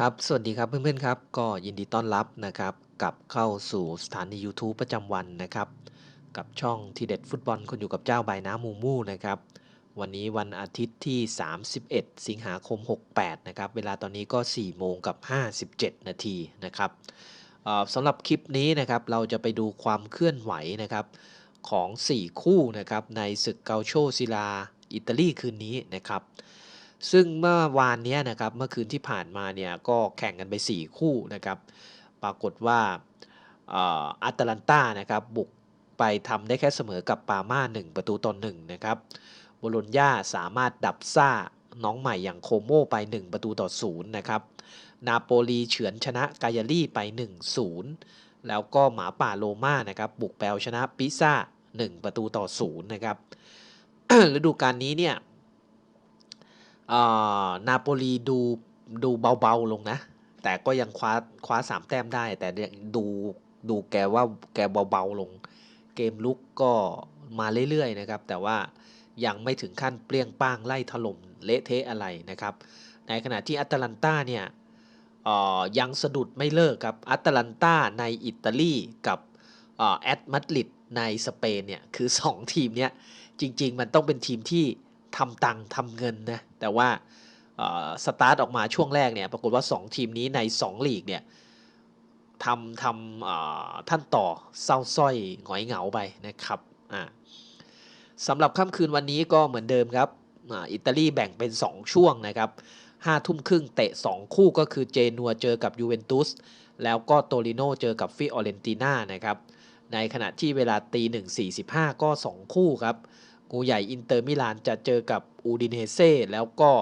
ครับ สวัสดีครับเพื่อนๆครับ ก็ยินดีต้อนรับนะครับกลับเข้าสู่สถานี YouTube ประจำวันนะครับ กับช่องทีเด็ดฟุตบอลคนอยู่กับเจ้าใบน้ำมูมูนะครับ วันนี้วันอาทิตย์ที่ 31 สิงหาคม 68 นะครับ เวลาตอนนี้ก็ 4 โมงกับ 57 นาทีนะครับเอ่อสำหรับคลิปนี้นะครับ เราจะไปดูความเคลื่อนไหวนะครับของ 4 คู่นะครับในศึกเกาโชซิลา อิตาลีคืนนี้นะครับ ซึ่งเมื่อวานนี้นะครับเมื่อคืนที่ผ่านมาเนี่ยก็แข่งกันไป 4 คู่นะครับ ปรากฏว่าอัตแลนตานะครับบุกไปทำได้แค่เสมอกับปาม่า1 ประตูต่อ1นะครับโบโลญญาสามารถดับซ่าน้องใหม่อย่างโคโมไป 1 ประตูต่อ0นะครับนาโปลีเฉือนชนะกายารี่ไป 1-0 แล้วก็หมาป่าโรม่านะครับบุกแปลชนะปิซ่า 1 ประตูต่อ0นะครับฤดูกาลนี้เนี่ย นาโปลีดูดูเบาๆลงนะ แต่ก็ยังคว้าคว้าสามแต้มได้ แต่ยังดูดูแกว่าแกเบาๆลง เกมลุกก็มาเรื่อยๆนะครับ แต่ว่ายังไม่ถึงขั้นเปรี้ยงป้างไล่ถล่มเละเทะอะไรนะครับ ในขณะที่อัตแลนตาเนี่ยยังสะดุดไม่เลิกครับอัตแลนตาในอิตาลีกับแอตมาดริดในสเปนเนี่ยคือ 2 ทีมเนี้ยจริง ๆ มันต้องเป็นทีมที่ ทำตังค์ทำเงินนะแต่ว่าสตาร์ทออกมาช่วงแรกเนี่ยปรากฏว่า 2 ทีมนี้ใน 2 ลีกเนี่ยทำทำท่านต่อเศร้าส้อยหงอยเหงาไปนะครับสำหรับค่ำคืนวันนี้ก็เหมือนเดิมครับอ,อิตาลีแบ่งเป็น 2 ช่วงนะครับห้าทุ่มครึ่งเตะ 2 คู่ก็คือเจนัวเจอกับยูเวนตุสแล้วก็โตริโนเจอกับฟิออเรนติน่านะครับในขณะที่เวลาตีหนึ่งสี่สิบห้าก็ 2 คู่ครับ งูใหญ่อินเตอร์มิลานจะเจอกับอูดินเนเซ่แล้วก็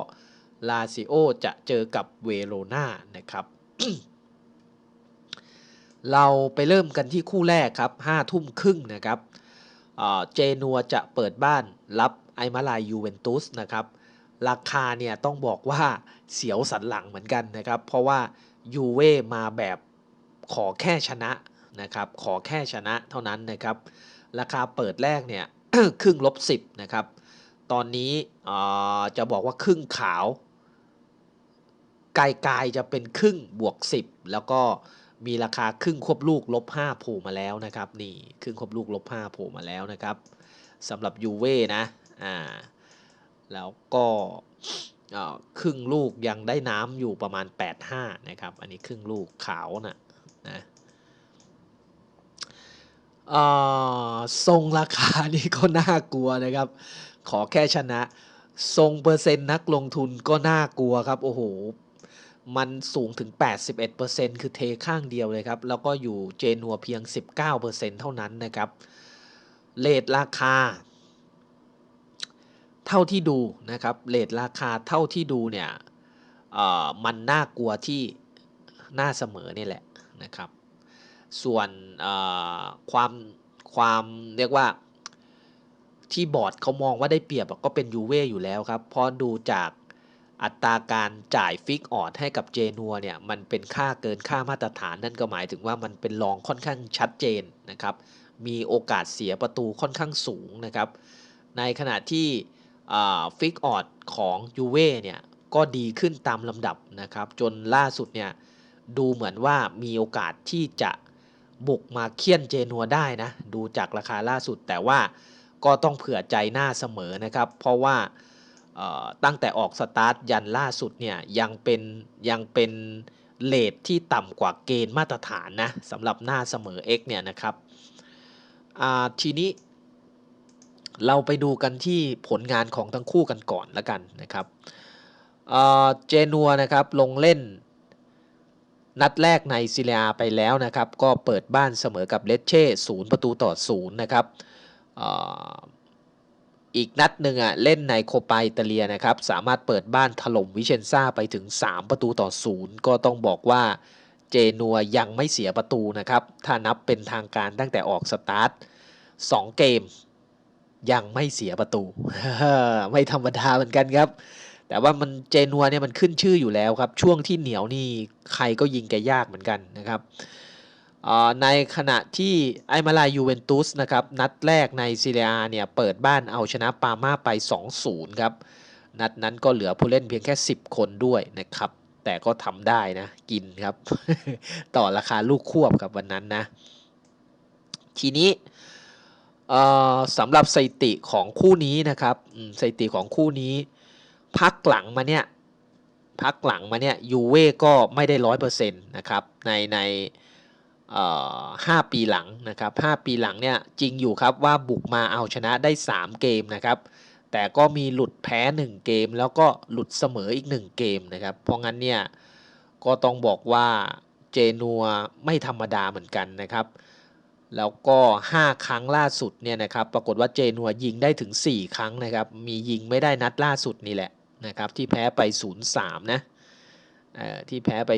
ลาซิโอจะเจอกับเวโรนานะครับ เราไปเริ่มกันที่คู่แรกครับห้าทุ่มครึ่งนะครับเจนัวจะเปิดบ้านรับไอมาลายยูเวนตุสนะครับ ราคาเนี่ยต้องบอกว่าเสียวสันหลังเหมือนกันนะครับ เพราะว่ายูเว่มาแบบขอแค่ชนะนะครับ ขอแค่ชนะเท่านั้นนะครับ ราคาเปิดแรกเนี่ย ครึ่งลบสิบนะครับ ตอนนี้จะบอกว่าครึ่งขาวไกลๆจะเป็นครึ่งบวก 10 แล้วก็มีราคาครึ่งควบลูกลบ5โผล่มาแล้วนะครับนี่ครึ่งควบลูกลบ5โผล่มาแล้วนะครับสำหรับยูเว่นะอ่าแล้วก็ครึ่งลูกยังได้น้ำอยู่ประมาณ 8-5นะครับอันนี้ครึ่งลูกขาวนะนะ ทรงราคานี่ก็น่ากลัวนะครับ ขอแค่ชนะ ทรงเปอร์เซ็นต์นักลงทุนก็น่ากลัวครับ โอ้โห มันสูงถึง 81%คือเทข้างเดียวเลยครับ แล้วก็อยู่เจนัวเพียง 19%เท่านั้นนะครับ เลทราคา เท่าที่ดูนะครับ เลทราคาเท่าที่ดูเนี่ยมันน่ากลัวที่หน้าเสมอนี่แหละนะครับ ส่วนความความเรียกว่าที่บอร์ดเขามองว่าได้เปรียบก็เป็นยูเว่อยู่แล้วครับ เพราะดูจากอัตราการจ่ายฟิกออดให้กับเจนัวเนี่ย มันเป็นค่าเกินค่ามาตรฐานนั่นก็หมายถึงว่ามันเป็นรองค่อนข้างชัดเจนนะครับ มีโอกาสเสียประตูค่อนข้างสูงนะครับ ในขณะที่ฟิกออดของยูเว่เนี่ย ก็ดีขึ้นตามลำดับนะครับ จนล่าสุดเนี่ย ดูเหมือนว่ามีโอกาสที่จะ บุกมาเคี่ยนเจนัวได้นะ ดูจากราคาล่าสุดแต่ว่าก็ต้องเผื่อใจหน้าเสมอนะครับ เพราะว่าตั้งแต่ออกสตาร์ทยันล่าสุดเนี่ยยังเป็นยังเป็นเลทที่ต่ำกว่าเกณฑ์มาตรฐานนะสำหรับหน้าเสมอ X เนี่ยนะครับทีนี้เราไปดูกันที่ผลงานของทั้งคู่กันก่อนแล้วกันนะครับเจนัวนะครับลงเล่น นัดแรกในซิเลียไปแล้วนะครับ ก็เปิดบ้านเสมอกับเลสเช่ศูนย์ประตูต่อศูนย์นะครับอีกนัดหนึ่งอะเล่นในโคปาอิตาเลียนะครับ สามารถเปิดบ้านถล่มวิเชนซ่าไปถึง 3 ประตูต่อศูนย์ก็ต้องบอกว่าเจนัวยังไม่เสียประตูนะครับ ถ้านับเป็นทางการตั้งแต่ออกสตาร์ท2เกมยังไม่เสียประตู ไม่ธรรมดาเหมือนกันครับ แต่ว่ามันเจนัวเนี่ยมันขึ้นชื่ออยู่แล้วครับ ช่วงที่เหนียวนี่ใครก็ยิงแกยากเหมือนกันนะครับในขณะที่ไอมาลายูเวนตุสนะครับนัดแรกในซีเรียเนี่ยเปิดบ้านเอาชนะปาม่าไป 2-0 ครับ นัดนั้นก็เหลือผู้เล่นเพียงแค่ 10 คนด้วยนะครับ แต่ก็ทำได้นะ กินครับ ต่อราคาลูกควบกับวันนั้นนะ ทีนี้สำหรับสถิติของคู่นี้นะครับสถิติของคู่นี้ พักหลังมาเนี่ยพักหลังมาเนี่ยยูเว่ก็ไม่ได้ร้อยเปอร์เซ็นต์นะครับในในห้าปีหลังนะครับห้าปีหลังเนี่ยจริงอยู่ครับว่าบุกมาเอาชนะได้ 3 เกมนะครับ แต่ก็มีหลุดแพ้ 1 เกม แล้วก็หลุดเสมออีก 1 เกมนะครับ เพราะงั้นเนี่ยก็ต้องบอกว่าเจนัวไม่ธรรมดาเหมือนกันนะครับ แล้วก็ 5 ครั้งล่าสุดเนี่ยนะครับปรากฏว่าเจนัวยิงได้ถึง 4 ครั้งนะครับ มียิงไม่ได้นัดล่าสุดนี่แหละ นะครับที่แพ้ไป 0-3 นะที่แพ้ไป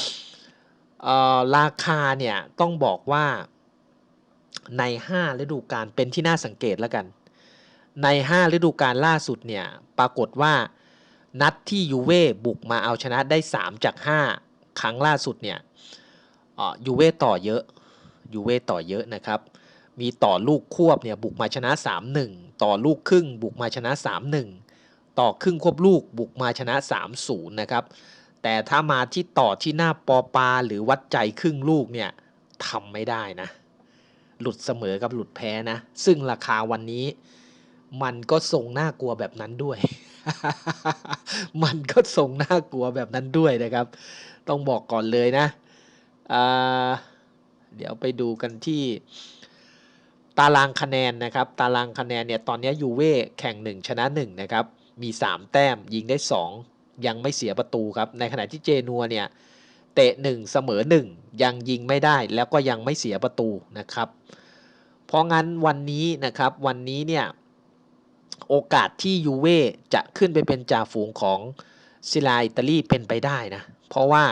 0-3 ราคาเนี่ยต้องบอกว่าใน 5 ฤดูกาลเป็นที่น่าสังเกตแล้วกัน ใน 5 ฤดูกาลล่าสุดเนี่ยปรากฏว่านัดที่ยูเว่บุกมาเอาชนะได้ 3 จาก 5 ครั้งล่าสุดเนี่ยยูเว่ต่อเยอะยูเว่ต่อเยอะนะครับ มีต่อลูกควบเนี่ยบุกมาชนะ 3-1 ต่อลูกครึ่งบุกมาชนะ 3-1 ต่อครึ่งควบลูกบุกมาชนะ 3-0 นะครับ แต่ถ้ามาที่ต่อที่หน้าปอปาหรือวัดใจครึ่งลูกเนี่ยทำไม่ได้นะ หลุดเสมอกับหลุดแพ้นะ ซึ่งราคาวันนี้มันก็ทรงน่ากลัวแบบนั้นด้วย มันก็ทรงน่ากลัวแบบนั้นด้วยนะครับ ต้องบอกก่อนเลยนะเดี๋ยวไปดูกันที่ตารางคะแนนนะครับ ตารางคะแนนเนี่ยตอนนี้ยูเว่แข่ง 1 ชนะ1นะครับ มี 3 แต้มยิงได้ 2 ยังไม่เสียประตูครับ ในขณะที่เจนัวเนี่ยเตะ 1 เสมอ 1 ยังยิงไม่ได้แล้วก็ยังไม่เสียประตูนะครับ เพราะงั้นวันนี้นะครับวันนี้เนี่ยโอกาสที่ยูเว่จะขึ้นไปเป็นจ่าฝูงของซิลาอิตาลีเป็นไปได้นะ เพราะว่า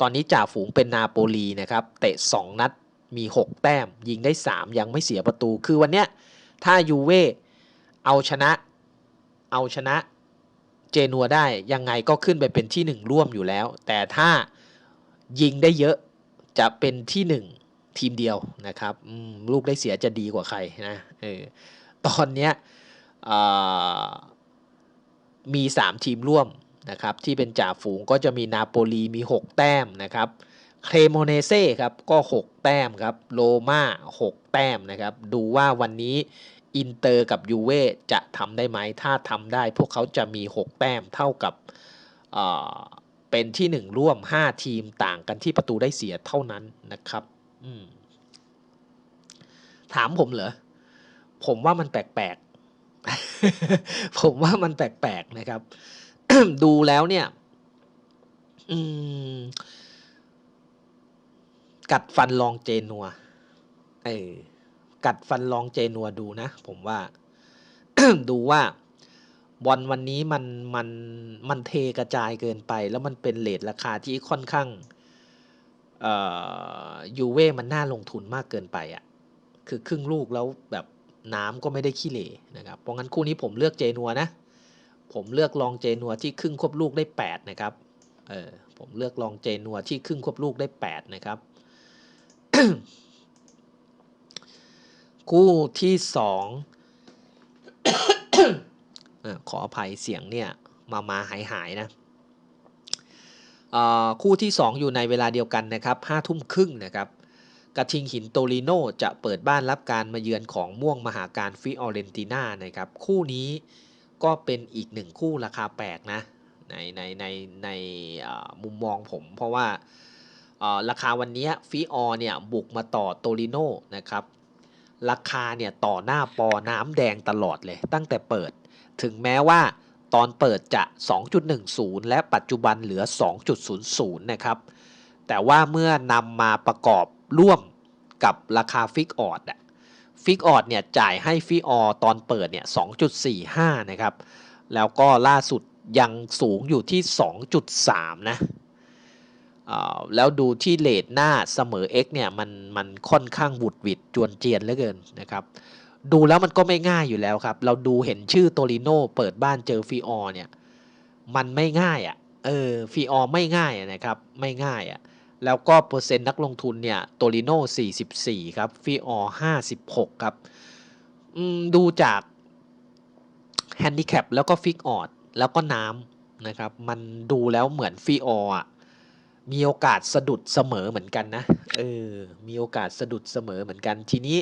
ตอนนี้จ่าฝูงเป็นนาโปลีนะครับเตะ 2 นัดมี 6 แต้ม ยิงได้ 3 ยังไม่เสียประตู คือวันเนี้ยถ้ายูเว่เอาชนะ เอาชนะเจนัวได้ยังไงก็ขึ้นไปเป็นที่ 1 ร่วมอยู่แล้ว แต่ถ้ายิงได้เยอะจะเป็นที่ 1 ทีมเดียวนะครับลูกได้เสียจะดีกว่าใครนะออตอนเนี้ยมี 3 ทีมร่วมนะครับที่เป็นจ่าฝูงก็จะมีนาโปลีมี 6 แต้มนะครับเครโมเนเซ่ครับก็ 6 แต้มครับโรมา6 แต้มนะครับดูว่าวันนี้ อินเตอร์กับยูเว่จะทำได้ไหม ถ้าทำได้พวกเขาจะมี 6 แต้มเท่ากับเป็นที่ 1 ร่วม 5 ทีมต่างกันที่ประตูได้เสียเท่านั้นนะครับถามผมเหรอ ผมว่ามันแปลกๆ ผมว่ามันแปลกๆนะครับ ดูแล้วเนี่ยกัดฟันลองเจนัว เออ กัดฟันลองเจนัวดูนะ ผมว่า ดูว่าบอลวันนี้มันมันมันเทกระจายเกินไป แล้วมันเป็นเลทราคาที่ค่อนข้างยูเว่มันน่าลงทุนมากเกินไปอะ่ะคือครึ่งลูกแล้วแบบน้ำก็ไม่ได้ขี้เหร่นะครับ เพราะงั้นคู่นี้ผมเลือกเจนัวนะ ผมเลือกลองเจนัวที่ครึ่งควบลูกได้ 8 นะครับ เออผมเลือกลองเจนัวที่ครึ่งควบลูกได้ 8 นะครับ คู่ที่สองขออภัยเสียงเนี่ย มามาหายหายนะคู่ที่ 2 อยู่ในเวลาเดียวกันนะครับห้าทุ่มครึ่งนะครับ กระทิงหินโตลิโนจะเปิดบ้านรับการมาเยือนของม่วงมหาการฟิออเรนติน่านะครับ คู่นี้ก็เป็นอีกหนึ่งคู่ราคาแปลกนะในในในในมุมมองผม เพราะว่าราคาวันนี้ฟิออเนี่ยบุกมาต่อโตลิโนนะครับ ราคาเนี่ยต่อหน้าปอน้ำแดงตลอดเลย ตั้งแต่เปิด ถึงแม้ว่าตอนเปิดจะ 2.10 และปัจจุบันเหลือ 2.00 นะครับ แต่ว่าเมื่อนำมาประกอบร่วมกับราคาฟิกออดอะฟิกออดเนี่ยจ่ายให้ฟิออตอนเปิดเนี่ย 2.45 นะครับ แล้วก็ล่าสุดยังสูงอยู่ที่ 2.3 นะ แล้วดูที่เลทหน้าเสมอ X เนี่ยมันมันค่อนข้างบุดวิดจวนเจียนเหลือเกินนะครับ ดูแล้วมันก็ไม่ง่ายอยู่แล้วครับ เราดูเห็นชื่อโตริโนเปิดบ้านเจอฟีออเนี่ยมันไม่ง่ายอะ่ะเออฟีออไม่ง่ายนะครับไม่ง่ายอะ่ะแล้วก็เปอร์เซ็นต์นักลงทุนเนี่ยโตลิโน่44 ครับฟีออ56 ครับดูจากแฮนดิแคปแล้วก็ฟิกออดแล้วก็น้ำนะครับ มันดูแล้วเหมือนฟิออร์อะ มีโอกาสสะดุดเสมอเหมือนกันนะเออมีโอกาสสะดุดเสมอเหมือนกันทีนี้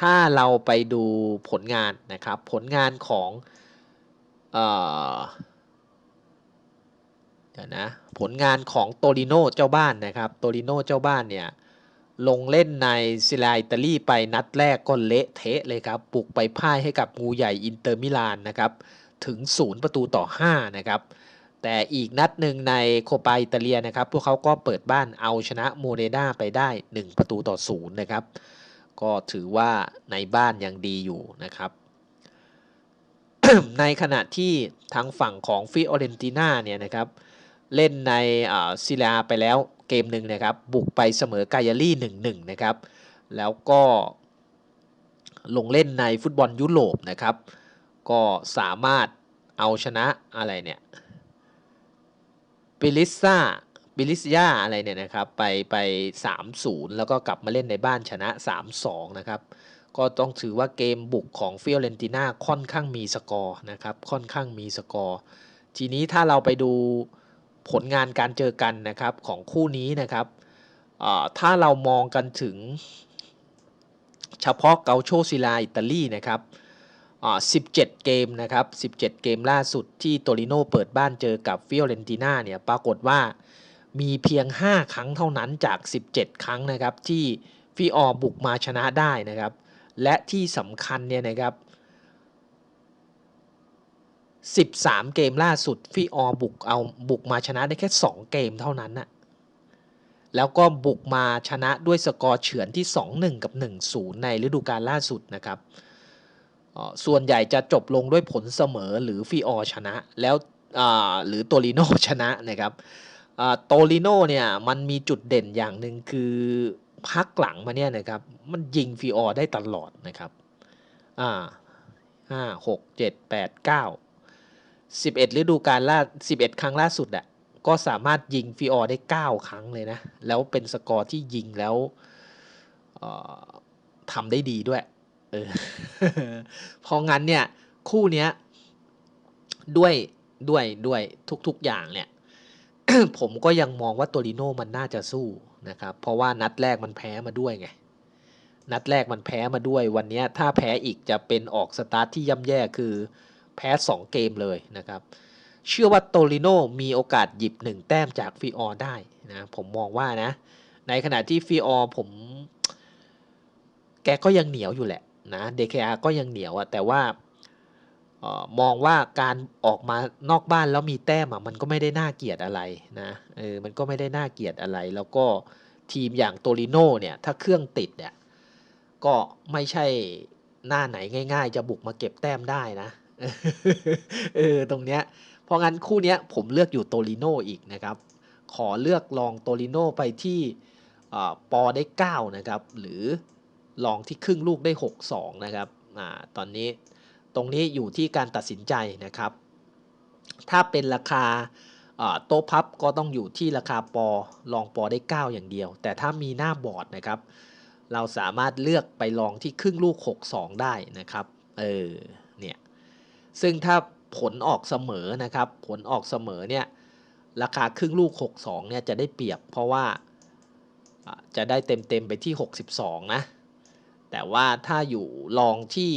ถ้าเราไปดูผลงานนะครับ ผลงานของเอ่อเดี๋ยวนะผลงานของโตริโนเจ้าบ้านนะครับโตริโนเจ้าบ้านเนี่ยลงเล่นในซิลาอิตาลีไปนัดแรกก็เละเทะเลยครับปลุกไปพ่ายให้กับงูใหญ่อินเตอร์มิลานนะครับถึง 0 ประตูต่อ 5 นะครับ แต่อีกนัดหนึ่งในโคปาอิตาเลียนะครับ พวกเขาก็เปิดบ้านเอาชนะโมเรนาไปได้ 1 ประตูต่อ0นะครับ ก็ถือว่าในบ้านยังดีอยู่นะครับ ในขณะที่ทางฝั่งของฟิออเรนติน่าเนี่ยนะครับ เล่นในซิลาไปแล้วเกมหนึ่งนะครับ บุกไปเสมอกายารี่1-1 นะครับ แล้วก็ลงเล่นในฟุตบอลยุโรปนะครับ ก็สามารถเอาชนะอะไรเนี่ย บิลิซ่าบิลิสยาอะไรเนี่ยนะครับไปไป 3-0 แล้วก็กลับมาเล่นในบ้านชนะ 3-2 นะครับ ก็ต้องถือว่าเกมบุกของฟิออเรนติน่าค่อนข้างมีสกอร์นะครับ ค่อนข้างมีสกอร์ ทีนี้ถ้าเราไปดูผลงานการเจอกันนะครับของคู่นี้นะครับถ้าเรามองกันถึงเฉพาะเกาโชซิลาอิตาลีนะครับ 17 เกมนะครับ 17 เกมล่าสุดที่โตริโนเปิดบ้านเจอกับฟิโอเรนติน่าเนี่ยปรากฏว่ามีเพียง 5 ครั้งเท่านั้นจาก 17 ครั้งนะครับที่ฟิออบุกมาชนะได้นะครับ และที่สำคัญเนี่ยนะครับ 13 เกมล่าสุดฟิออบุกเอาบุกมาชนะได้แค่ 2 เกมเท่านั้นนะแล้วก็บุกมาชนะด้วยสกอร์เฉือนที่ 2-1 กับ 1-0 ในฤดูกาลล่าสุดนะครับ ส่วนใหญ่จะจบลงด้วยผลเสมอหรือฟีออชนะ แล้วหรือโตลิโนชนะนะครับโตลิโนเนี่ยมันมีจุดเด่นอย่างหนึ่งคือพักหลังมาเนี่ยนะครับมันยิงฟีออได้ตลอดนะครับอ่าห้าหกเจ็ดแปดเก้าสิบเอ็ดฤดูกาลล่าสิบเอ็ดครั้งล่าสุดอะก็สามารถยิงฟีออได้เก้าครั้งเลยนะ แล้วเป็นสกอร์ที่ยิงแล้วทำได้ดีด้วย เออพองั้นเนี่ย คู่เนี้ย ด้วยด้วยด้วยทุก ๆอย่างเนี่ย ผมก็ยังมองว่าโตริโนมันน่าจะสู้นะครับ เพราะว่านัดแรกมันแพ้มาด้วยไง นัดแรกมันแพ้มาด้วย วันนี้ถ้าแพ้อีกจะเป็นออกสตาร์ทที่ย่ำแย่คือแพ้ 2 เกมเลยนะครับ เชื่อว่าโตริโนมีโอกาสหยิบ 1 แต้มจากฟีออได้นะ ผมมองว่านะ ในขณะที่ฟีออผม แกก็ยังเหนียวอยู่แหละ นะ DKR ก็ยังเหนียวอะแต่ว่าออมองว่าการออกมานอกบ้านแล้วมีแต้มอะมันก็ไม่ได้น่าเกียดอะไรนะเออมันก็ไม่ได้น่าเกียดอะไร แล้วก็ทีมอย่างโตริโนเนี่ยถ้าเครื่องติดเนี่ยก็ไม่ใช่หน้าไหนง่าย ๆ จะบุกมาเก็บแต้มได้นะเออตรงเนี้ยเพราะงั้นคู่เนี้ยผมเลือกอยู่โตริโนอีกนะครับ ขอเลือกลองโตริโนไปที่ปอได้ 9 นะครับ หรือ ลองที่ครึ่งลูกได้ 6-2 นะครับอ่าตอนนี้ตรงนี้อยู่ที่การตัดสินใจนะครับ ถ้าเป็นราคาโต๊ะพับก็ต้องอยู่ที่ราคาปอลองปอได้ 9 อย่างเดียว แต่ถ้ามีหน้าบอร์ดนะครับ เราสามารถเลือกไปลองที่ครึ่งลูก 6-2 ได้นะครับเออเนี่ยซึ่งถ้าผลออกเสมอนะครับ ผลออกเสมอเนี่ยราคาครึ่งลูก 6-2 เนี่ยจะได้เปรียบเพราะว่าจะได้เต็มๆไปที่ 62 นะ แต่ว่าถ้าอยู่ลองที่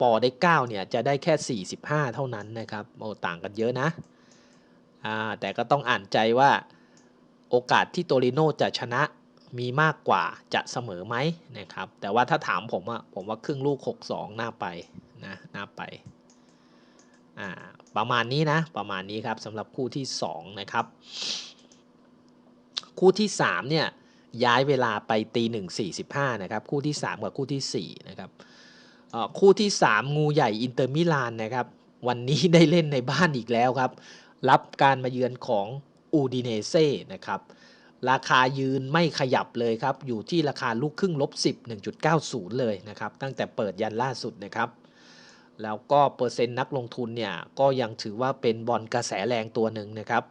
ปอได้ 9 เนี่ยจะได้แค่ 45 เท่านั้นนะครับโอ้ต่างกันเยอะนะอ่าแต่ก็ต้องอ่านใจว่าโอกาสที่โตริโนจะชนะมีมากกว่าจะเสมอไหมนะครับ แต่ว่าถ้าถามผมอะผมว่าครึ่งลูก 6-2 หน้าไปนะหน้าไปอ่าประมาณนี้นะประมาณนี้ครับสำหรับคู่ที่ 2 นะครับ คู่ที่ 3 เนี่ย ย้ายเวลาไปตีหนึ่งสี่สิบห้านะครับคู่ที่ 3 กับคู่ที่ 4 นะครับคู่ที่ 3 งูใหญ่อินเตอร์มิลานนะครับวันนี้ได้เล่นในบ้านอีกแล้วครับ รับการมาเยือนของอูดิเนเซ่นะครับราคายืนไม่ขยับเลยครับ อยู่ที่ราคาลูกครึ่งลบ 10 1.90 เลยนะครับ ตั้งแต่เปิดยันล่าสุดนะครับ แล้วก็เปอร์เซ็นต์นักลงทุนเนี่ย ก็ยังถือว่าเป็นบอลกระแสแรงตัวหนึ่งนะครับ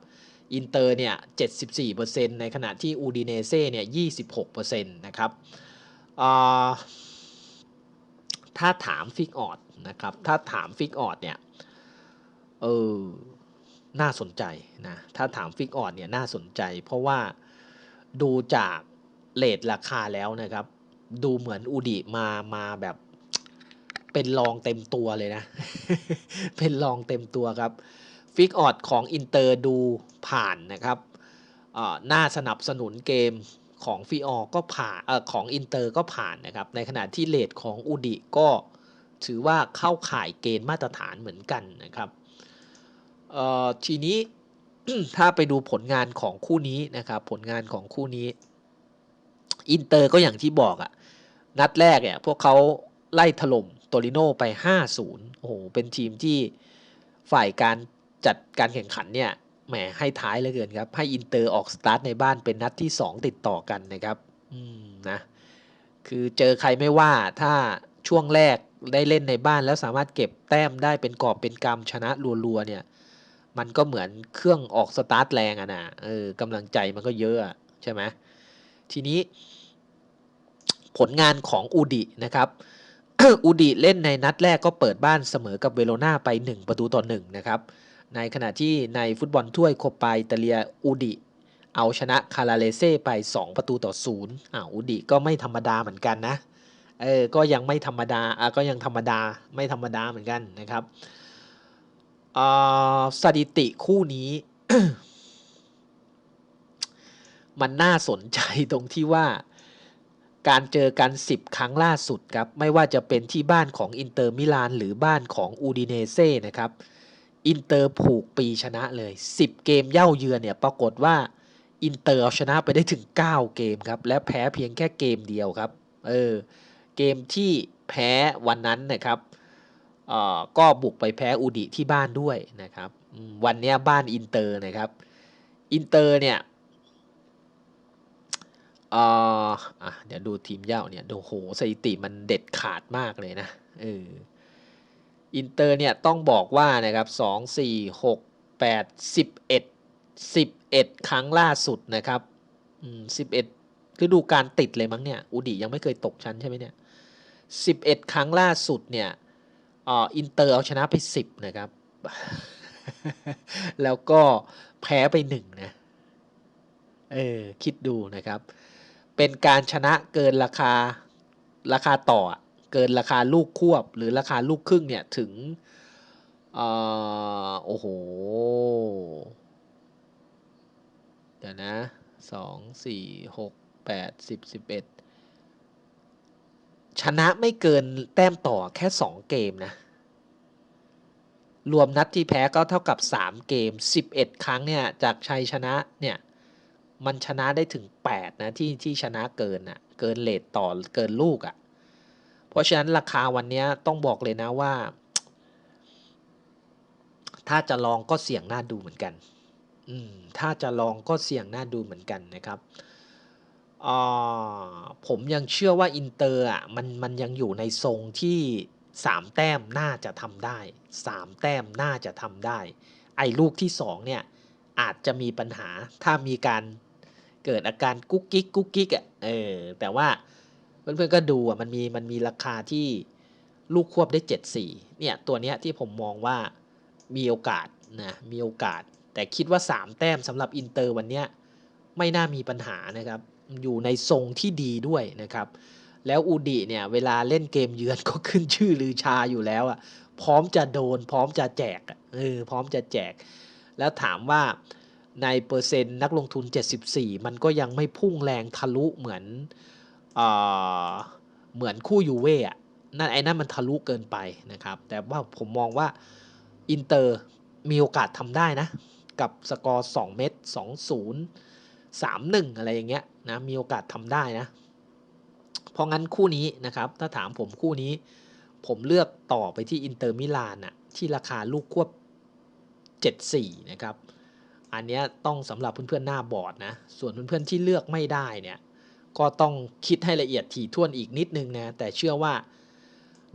อินเตอร์เนี่ย 74%ในขณะที่อูดิเนเซ่เนี่ย 26%นะครับถ้าถามฟิกออดนะครับ ถ้าถามฟิกออดเนี่ย เออ น่าสนใจนะ ถ้าถามฟิกออดเนี่ยน่าสนใจ เพราะว่าดูจากเลทราคาแล้วนะครับ ดูเหมือนอูดิมามาแบบเป็นรองเต็มตัวเลยนะ เป็นรองเต็มตัวครับ ฟิกออดของอินเตอร์ดูผ่านนะครับเอ่อน่าสนับสนุนเกมของฟิออก็ผ่านอของอินเตอร์ก็ผ่านนะครับ ในขณะที่เลทของอูดิก็ถือว่าเข้าข่ายเกณฑ์มาตรฐานเหมือนกันนะครับทีนี้ถ้าไปดูผลงานของคู่นี้นะครับ ผลงานของคู่นี้ อินเตอร์ก็อย่างที่บอกอะนัดแรกเนี่ยพวกเขาไล่ถล่มโตริโนไป 5-0 โอ้โห เป็นทีมที่ฝ่ายการ จัดการแข่งขันเนี่ยแหมให้ท้ายเหลือเกินครับ ให้อินเตอร์ออกสตาร์ทในบ้านเป็นนัดที่ 2 ติดต่อกันนะครับ อืมนะ คือเจอใครไม่ว่าถ้าช่วงแรกได้เล่นในบ้านแล้วสามารถเก็บแต้มได้เป็นกอบเป็นกำชนะรัวๆเนี่ย มันก็เหมือนเครื่องออกสตาร์ทแรงอะนะเออกำลังใจมันก็เยอะอะใช่ไหมทีนี้ ผลงานของอูดินะครับอูดิเล่นในนัดแรกก็เปิดบ้านเสมอกับเวโรนาไป 1 ประตูต่อ1นะครับ ในขณะที่ในฟุตบอลถ้วยโคปาอิตาเลียอูดิเอาชนะคาราเลเซ่ไป 2 ประตูต่อ0อ่าอูดิก็ไม่ธรรมดาเหมือนกันนะเออก็ยังไม่ธรรมดาอะก็ยังธรรมดาไม่ธรรมดาเหมือนกันนะครับอ่าสถิติคู่นี้ มันน่าสนใจตรงที่ว่าการเจอกัน 10 ครั้งล่าสุดครับ ไม่ว่าจะเป็นที่บ้านของอินเตอร์มิลานหรือบ้านของอูดิเนเซ่นะครับ อินเตอร์ผูกปีชนะเลย 10 เกมเย่าเยือนเนี่ยปรากฏว่าอินเตอร์เอาชนะไปได้ถึง 9 เกมครับ และแพ้เพียงแค่เกมเดียวครับ เออ เกมที่แพ้วันนั้นนะครับเอ่อก็บุกไปแพ้อูดิที่บ้านด้วยนะครับ วันนี้บ้านอินเตอร์นะครับ อินเตอร์เนี่ยเอ่ออะเดี๋ยวดูทีมเย่าเนี่ย ดูโหสถิติมันเด็ดขาดมากเลยนะ เออ อินเตอร์เนี่ยต้องบอกว่านะครับสองสี่หกแปดสิบเอ็ดสิบเอ็ดครั้งล่าสุดนะครับอืมสิบเอ็ดคือดูการติดเลยมั้งเนี่ยอูดิยังไม่เคยตกชั้นใช่ไหมเนี่ยสิบเอ็ดครั้งล่าสุดเนี่ยอ่ออินเตอร์เอาชนะไปสิบนะครับ แล้วก็แพ้ไปหนึ่งนะเออคิดดูนะครับ เป็นการชนะเกินราคาราคาต่อ เกินราคาลูกควบหรือราคาลูกครึ่งเนี่ยถึงเออโอ้โห เดี๋ยวนะสองสี่หกแปดสิบสิบเอ็ดชนะไม่เกินแต้มต่อแค่สองเกมนะ รวมนัดที่แพ้ก็เท่ากับ3เกม11ครั้งเนี่ย จากชัยชนะเนี่ย มันชนะได้ถึง8นะที่ที่ชนะเกินอะ เกินเลทต่อเกินลูกอะ เพราะฉะนั้นราคาวันนี้ต้องบอกเลยนะว่า ถ้าจะลองก็เสี่ยงน่าดูเหมือนกัน อืม ถ้าจะลองก็เสี่ยงน่าดูเหมือนกันนะครับผมยังเชื่อว่าอินเตอร์อะมันมันยังอยู่ในทรงที่สามแต้มน่าจะทำได้สามแต้มน่าจะทำได้ ไอ้ลูกที่สองเนี่ย อาจจะมีปัญหาถ้ามีการเกิดอาการกุ๊กกิ๊กกุ๊กกิ๊กอะเออแต่ว่า เพื่อนๆก็ดูอะมันมีมันมีราคาที่ลูกควบได้เจ็ดสี่เนี่ยตัวเนี้ยที่ผมมองว่ามีโอกาสนะมีโอกาส แต่คิดว่าสามแต้มสำหรับอินเตอร์วันเนี้ยไม่น่ามีปัญหานะครับ อยู่ในทรงที่ดีด้วยนะครับ แล้วอูดิเนี่ยเวลาเล่นเกมเยือนก็ขึ้นชื่อลือชาอยู่แล้วอะพร้อมจะโดน พร้อมจะแจกเออพร้อมจะแจก แล้วถามว่าในเปอร์เซ็นต์นักลงทุน 74 มันก็ยังไม่พุ่งแรงทะลุเหมือน เหมือนคู่ยูเว่อะนั่นไอ้นั่นมันทะลุเกินไปนะครับ แต่ว่าผมมองว่าอินเตอร์มีโอกาสทำได้นะ กับสกอร์2เม็ด2 0 3 1 อะไรอย่างเงี้ยนะมีโอกาสทำได้นะ เพราะงั้นคู่นี้นะครับ ถ้าถามผมคู่นี้ ผมเลือกต่อไปที่อินเตอร์มิลานอะที่ราคาลูกควบ 74 นะครับ อันเนี้ยต้องสำหรับเพื่อนๆหน้าบอร์ดนะ ส่วนเพื่อนๆที่เลือกไม่ได้เนี่ย ก็ต้องคิดให้ละเอียดถี่ถ้วนอีกนิดนึงนะแต่เชื่อว่า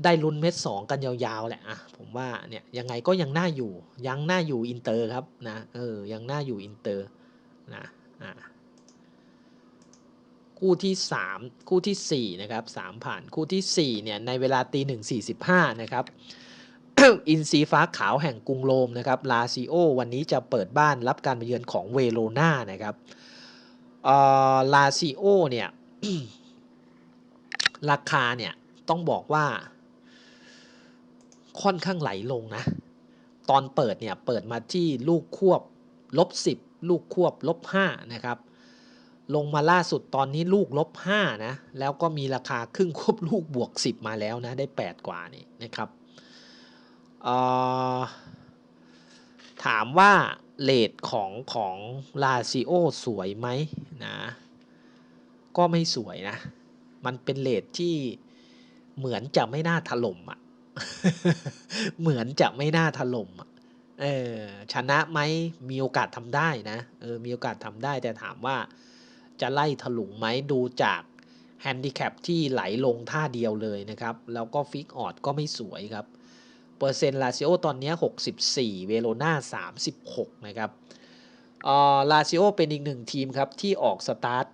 ได้ลุ้นเม็ดสองกันยาวๆแหละอะผมว่าเนี่ยยังไงก็ยังน่าอยู่ยังน่าอยู่อินเตอร์ครับนะเออยังน่าอยู่อินเตอร์นะอ่าคู่ที่ 3 คู่ทีสี่4 นะครับ 3 ผ่านคู่ที่ 4 เนี่ย ในเวลาตีหนึ่งสี่สิบห้านะครับ อินซีฟ้าขาวแห่งกรุงโรมนะครับ ลาซิโอ วันนี้จะเปิดบ้านรับการมาเยือนของเวโรนานะครับ ลาซิโอเนี่ยราคาเนี่ยต้องบอกว่า ค่อนข้างไหลลงนะ ตอนเปิดเนี่ยเปิดมาที่ลูกควบลบสิบลูกควบลบห้านะครับ ลงมาล่าสุดตอนนี้ลูกลบห้านะ แล้วก็มีราคาครึ่งควบลูกบวกสิบมาแล้วนะ ได้แปดกว่านี่นะครับถามว่า เลทของของลาซิโอสวยไหมนะ ก็ไม่สวยนะ มันเป็นเลทที่เหมือนจะไม่น่าถล่มอะ เหมือนจะไม่น่าถล่มอะเออชนะไหมมีโอกาสทำได้นะเออมีโอกาสทำได้แต่ถามว่าจะไล่ถลุงไหมดูจากแฮนดิแคปที่ไหลลงท่าเดียวเลยนะครับ แล้วก็ฟิกออดก็ไม่สวยครับ เปอร์เซ็นต์ลาซิโอตอนนี้ 64 เวโรนา36 นะครับลาซิโอเป็นอีกหนึ่งทีมครับ ที่ออกสตาร์ท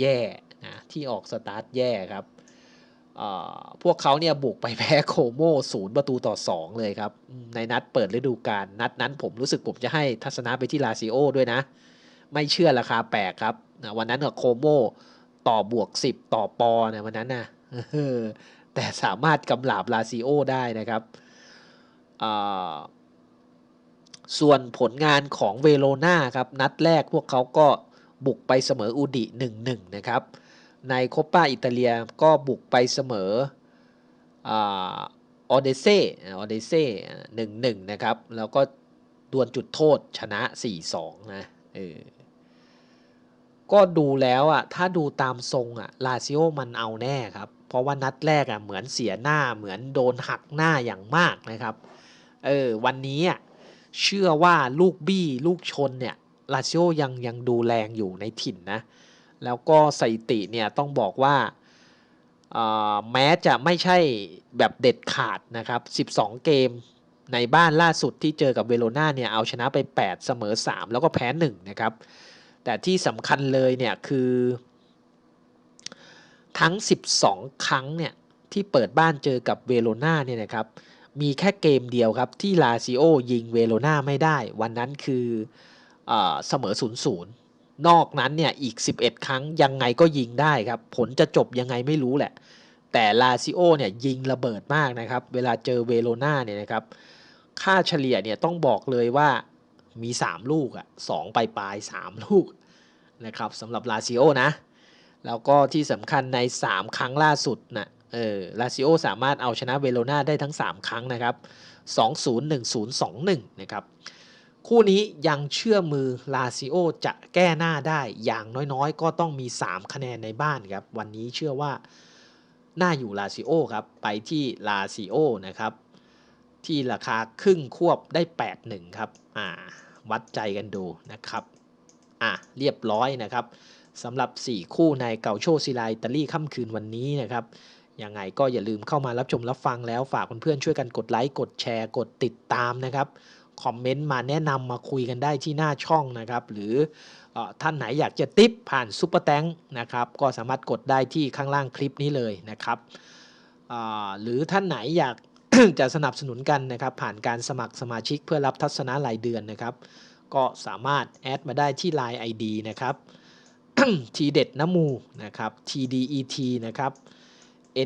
แย่นะที่ออกสตาร์ทแย่ครับพวกเขาเนี่ยบุกไปแพ้โคโมศูนย์ประตูต่อ 2 เลยครับ ในนัดเปิดฤดูกาลนัดนั้นผมรู้สึกผมจะให้ทัศนะไปที่ลาซิโอด้วยนะ ไม่เชื่อราคาแปลกครับวันนั้นกับโคโมต่อบวก 10 ต่อปอนะวันนั้นนะแต่สามารถกำหลาบลาซิโอได้นะครับ ส่วนผลงานของเวโรนาครับนัดแรกพวกเขาก็บุกไปเสมออูดิ1-1 นะครับ ในโคปาอิตาเลียก็บุกไปเสมอออเดเซ่ออเดเซ่หนึ่งหนึ่งนะครับ แล้วก็ดวลจุดโทษชนะ 4-2 นะเออก็ดูแล้วอะถ้าดูตามทรงอะลาซิโอมันเอาแน่ครับ เพราะว่านัดแรกอะเหมือนเสียหน้าเหมือนโดนหักหน้าอย่างมากนะครับ เออวันนี้อะเชื่อว่าลูกบี้ลูกชนเนี่ยลาซิโอยังยังดูแรงอยู่ในถิ่นนะ แล้วก็สถิติเนี่ยต้องบอกว่าแม้จะไม่ใช่แบบเด็ดขาดนะครับ 12 เกมในบ้านล่าสุดที่เจอกับเวโรนาเนี่ยเอาชนะไป 8 เสมอ 3 แล้วก็แพ้1นะครับ แต่ที่สำคัญเลยเนี่ยคือ ทั้ง 12 ครั้งเนี่ยที่เปิดบ้านเจอกับเวโรนาเนี่ยนะครับ มีแค่เกมเดียวครับที่ลาซิโอยิงเวโรนาไม่ได้ วันนั้นคือเอเสมอ0ูนย์นอกนั้นเนี่ยอีก 11 ครั้งยังไงก็ยิงได้ครับ ผลจะจบยังไงไม่รู้แหละ แต่ลาซิโอเนี่ยยิงระเบิดมากนะครับ เวลาเจอเวโรนาเนี่ยนะครับ ค่าเฉลี่ยเนี่ยต้องบอกเลยว่ามี 3 ลูกอะสองปลายปลาย3ลูกนะครับสำหรับลาซิโอนะ แล้วก็ที่สำคัญใน 3 ครั้งล่าสุดนะ เออลาซิโอสามารถเอาชนะเวโรนาได้ทั้ง 3 ครั้งนะครับ 2-0 1-0 2-1 นะครับ คู่นี้ยังเชื่อมือลาซิโอจะแก้หน้าได้อย่างน้อยๆ ก็ต้องมี 3 คะแนนในบ้านครับ วันนี้เชื่อว่าน่าอยู่ลาซิโอครับ ไปที่ลาซิโอนะครับ ที่ราคาครึ่งควบได้ 8-1 ครับ อ่า วัดใจกันดูนะครับ อะ เรียบร้อยนะครับสำหรับ 4 คู่ในเกาโชซิลาอิตาลีค่ำคืนวันนี้นะครับ ยังไงก็อย่าลืมเข้ามารับชมรับฟังแล้วฝากเพื่อนๆช่วยกันกดไลค์กดแชร์ กดติดตามนะครับคอมเมนต์มาแนะนำมาคุยกันได้ที่หน้าช่องนะครับ หรือท่านไหนอยากจะติปผ่านซุปเปอร์แตงนะครับ ก็สามารถกดได้ที่ข้างล่างคลิปนี้เลยนะครับหรือท่านไหนอยากจะสนับสนุนกันนะครับ ผ่านการสมัครสมาชิกเพื่อรับทัศนะรายเดือนนะครับ ก็สามารถแอดมาได้ที่ Line ID นะครับทีเด็ดน้ำมูนะครับ TDET นะครับ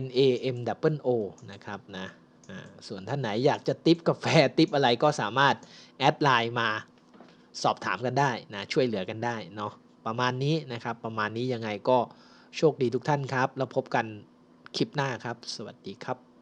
N A M W O นะครับนะส่วนท่านไหนอยากจะติปกาแฟติปอะไรก็สามารถแอดไลน์มาสอบถามกันได้นะช่วยเหลือกันได้เนาะประมาณนี้นะครับประมาณนี้ยังไงก็โชคดีทุกท่านครับ แล้วพบกันคลิปหน้าครับ สวัสดีครับ